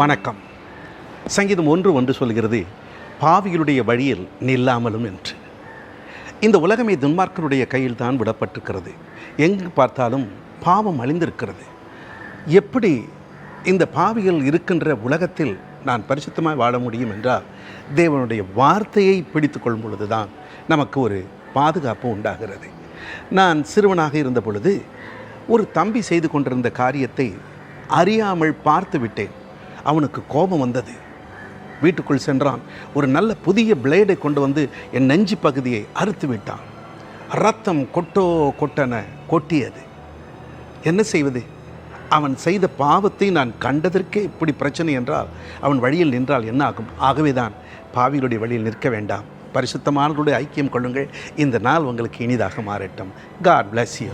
வணக்கம். சங்கீதம் ஒன்று ஒன்று சொல்கிறது பாவிகளுடைய வழியில் நில்லாமலும் என்று. இந்த உலகமே துன்மார்க்கனுடைய கையில் தான் விடப்பட்டிருக்கிறது. எங்கு பார்த்தாலும் பாவம் அழிந்திருக்கிறது. எப்படி இந்த பாவிகள் இருக்கின்ற உலகத்தில் நான் பரிசுத்தமாய் வாழ முடியும் என்றால் தேவனுடைய வார்த்தையை பிடித்து கொள்ளும் பொழுது தான் நமக்கு ஒரு பாதுகாப்பு உண்டாகிறது. நான் சிறுவனாக இருந்த பொழுது ஒரு தம்பி செய்து கொண்டிருந்த காரியத்தை அறியாமல் பார்த்து விட்டேன். அவனுக்கு கோபம் வந்தது. வீட்டுக்குள் சென்றான். ஒரு நல்ல புதிய பிளேடை கொண்டு வந்து என் நெஞ்சு பகுதியை அறுத்து விட்டான். ரத்தம் கொட்டோ கொட்டன கொட்டியது. என்ன செய்வது? அவன் செய்த பாவத்தை நான் கண்டதற்கே இப்படி பிரச்சனை என்றால் அவன் வழியில் நின்றால் என்ன ஆகும்? ஆகவே தான் பாவிகளுடைய வழியில் நிற்க வேண்டாம். பரிசுத்தமானவர்களுடைய ஐக்கியம் கொள்ளுங்கள். இந்த நாள் உங்களுக்கு இனிதாக மாறட்டும். God bless you